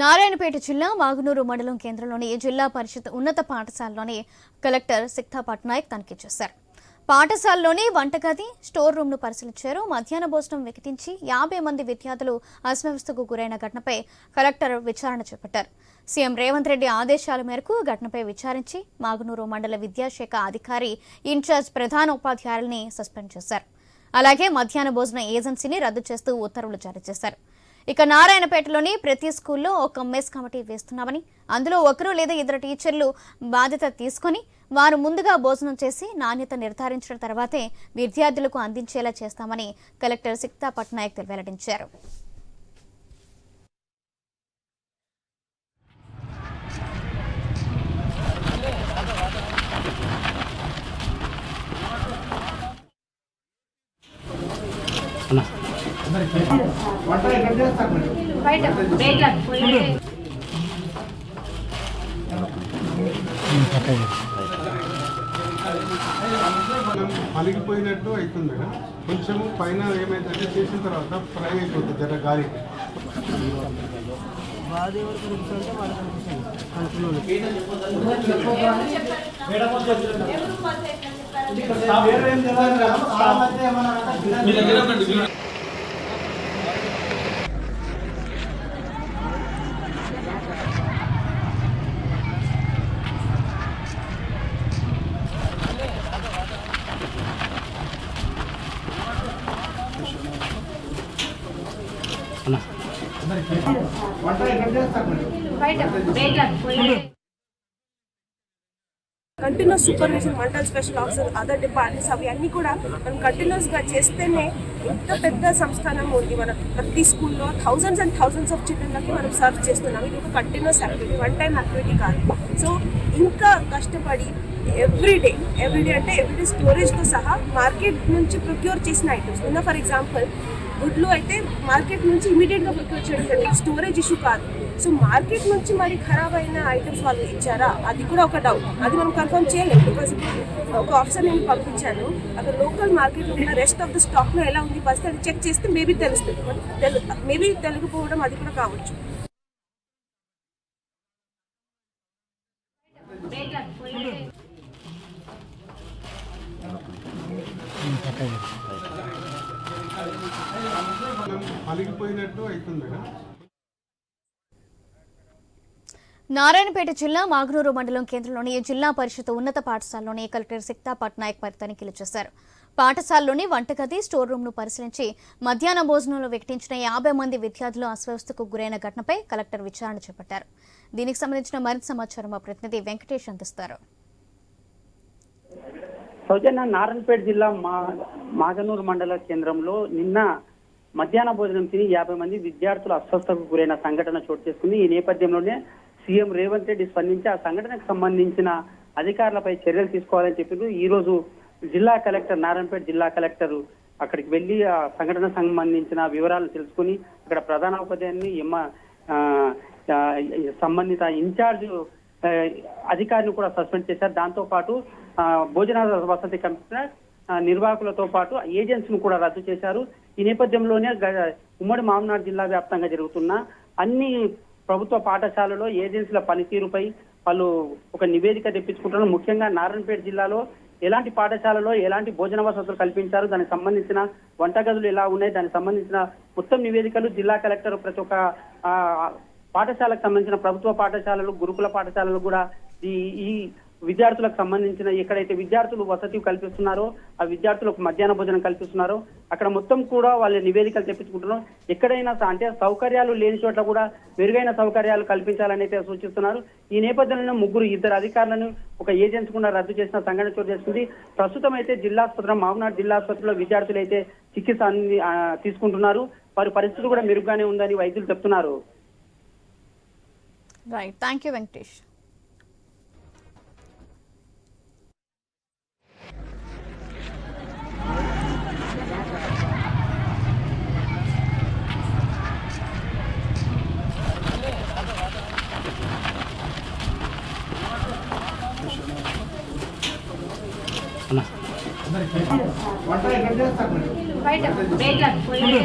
నారాయణపేట జిల్లా వాగునూరు మండలం కేంద్రంలోని జిల్లా పరిషత్ ఉన్నత పాఠశాలలోని కలెక్టర్ సిక్తా పట్నాయక్ తనిఖీ చేశారు. పాఠశాలలోని వంటగది స్టోర్ రూమ్ను పరిశీలించారు. మధ్యాహ్న భోజనం వికటించి యాభై మంది విద్యార్థులు అస్వస్థకు గురైన ఘటనపై కలెక్టర్ విచారణ చేపట్టారు. సీఎం రేవంత్ రెడ్డి ఆదేశాల మేరకు ఘటనపై విచారించి మాగునూరు మండల విద్యాశాఖ అధికారి ఇన్ఛార్జ్ ప్రధాన ఉపాధ్యాయుల్ని సస్పెండ్ చేశారు. అలాగే మధ్యాహ్న భోజన ఏజెన్సీని రద్దు చేస్తూ ఉత్తర్వులు జారీ చేశారు. ఇక నారాయణపేటలోని ప్రతి స్కూల్లో ఒక మెస్ కమిటీ వేస్తున్నామని అందులో ఒకరు లేదా ఇద్దరు టీచర్లు బాధ్యత తీసుకొని వారు ముందుగా భోజనం చేసి నాణ్యత నిర్ధారించిన తర్వాతే విద్యార్థులకు అందించేలా చేస్తామని కలెక్టర్ సిక్తా పట్నాయక్ వెల్లడించారు. మనం పలిగిపోయినట్టు అవుతుంది మేడం. కొంచెం పైన ఏమైందంటే చేసిన తర్వాత ఫ్రై అయిపోతుంది జర గాలి. Continuous supervision mandal special officer other departments అవి అన్నీ కూడా మనం కంటిన్యూస్గా చేస్తేనే ఇంత పెద్ద సంస్థానం ఉంది. మన ప్రతి స్కూల్లో థౌజండ్స్ అండ్ థౌజండ్స్ ఆఫ్ చిల్డ్రన్లకి మనం సర్వ్ చేస్తున్నాం. ఇది ఒక continuous activity one time activity కాదు. సో ఇంకా కష్టపడి ఎవ్రీడే ఎవ్రీడే అంటే ఎవ్రీడే స్టోరేజ్తో సహా మార్కెట్ నుంచి ప్రొక్యూర్ చేసిన ఐటమ్స్ ఉన్న ఫర్ ఎగ్జాంపుల్ గుడ్లు అయితే మార్కెట్ నుంచి ఇమీడియట్గా ప్రొక్యూర్ చేయడం స్టోరేజ్ ఇష్యూ కాదు. సో మార్కెట్ నుంచి మరి ఖరాబ్ అయిన ఐటమ్స్ వాళ్ళు ఇచ్చారా? అది కూడా ఒక డౌట్ అది మనం కన్ఫర్మ్ చేయలేము బికాస్ ఒక ఆఫీసర్ నేను పంపించాను. అక్కడ లోకల్ మార్కెట్లో ఉన్న రెస్ట్ ఆఫ్ ద స్టాక్లో ఎలా ఉంది పరిస్థితి అది చెక్ చేస్తే మేబీ తెలుస్తుంది. మేబీ తెలియకపోవడం అది కూడా కావచ్చు మనం పలిగిపోయినట్టు అవుతుంది నారాయణపేట జిల్లా మాగ్నూరు మండలం కేంద్రంలోని జిల్లా పరిషత్ ఉన్నత పాఠశాలలోని కలెక్టర్ సిక్తా పట్నాయక్ పరి తనిఖీలు చేశారు. పాఠశాలలోని వంటగది స్టోర్ రూమ్ను పరిశీలించి మధ్యాహ్న భోజనంలో వికటించిన యాభై మంది విద్యార్థులు అస్వస్థకు గురైన ఘటనపై కలెక్టర్ విచారణ చేపట్టారు. దీనికి సంబంధించిన మరింత సమాచారం మా ప్రతినిధి వెంకటేష్ అందిస్తారు. సౌజన్య నారాయణపేట జిల్లా మా మాగనూరు మండల కేంద్రంలో నిన్న మధ్యాహ్న భోజనం తిని యాభై మంది విద్యార్థులు అస్వస్థకు గురైన సంఘటన చోటు చేసుకుంది. ఈ నేపథ్యంలోనే సీఎం రేవంత్ రెడ్డి స్పందించి ఆ సంఘటనకు సంబంధించిన అధికారులపై చర్యలు తీసుకోవాలని చెప్పి ఈ రోజు జిల్లా కలెక్టర్ నారాయణపేట జిల్లా కలెక్టర్ అక్కడికి వెళ్ళి ఆ సంఘటన సంబంధించిన వివరాలు తెలుసుకుని అక్కడ ప్రధాన ఉపాధ్యాయుని ఎమ్మ సంబంధిత ఇన్ఛార్జ్ అధికారిని కూడా సస్పెండ్ చేశారు. దాంతో పాటు భోజన వసతి కమిషనర్ నిర్వాహకులతో పాటు ఏజెన్సీని కూడా రద్దు చేశారు. ఈ నేపథ్యంలోనే గ- ఉమ్మడి మామనాడు జిల్లా వ్యాప్తంగా జరుగుతున్న అన్ని ప్రభుత్వ పాఠశాలలో ఏజెన్సీల పనితీరుపై వాళ్ళు ఒక నివేదిక తెప్పించుకుంటున్నారు. ముఖ్యంగా నారాయణపేట జిల్లాలో ఎలాంటి పాఠశాలలో ఎలాంటి భోజన వసతులు కల్పించారు దానికి సంబంధించిన వంటగదులు ఎలా ఉన్నాయి దానికి సంబంధించిన మొత్తం నివేదికలు జిల్లా కలెక్టర్ ప్రతి ఒక్క ఆ, పాఠశాలకు సంబంధించిన ప్రభుత్వ పాఠశాలలు గురుకుల పాఠశాలలు కూడా ఈ ఈ విద్యార్థులకు సంబంధించిన ఎక్కడైతే విద్యార్థులు వసతి కల్పిస్తున్నారో ఆ విద్యార్థులకు మధ్యాహ్న భోజనం కల్పిస్తున్నారో. అక్కడ మొత్తం కూడా వాళ్ళ నివేదికలు తెప్పించుకుంటున్నారు. ఎక్కడైనా అంటే సౌకర్యాలు లేని చోట్ల కూడా మెరుగైన సౌకర్యాలు కల్పించాలని అయితే సూచిస్తున్నారు. ఈ నేపథ్యంలో ముగ్గురు ఇద్దరు అధికారులను ఒక ఏజెన్సీ కూడా రద్దు చేసిన సంఘటన చోటు చేసుకుంది. ప్రస్తుతం అయితే జిల్లా ఆసుపత్రి మామనాడు జిల్లా ఆసుపత్రిలో విద్యార్థులు అయితే చికిత్స అంది- తీసుకుంటున్నారు. వారి పరిస్థితి కూడా మెరుగ్గానే ఉందని వైద్యులు చెప్తున్నారు. Right thank you Venkatesh madam బయట.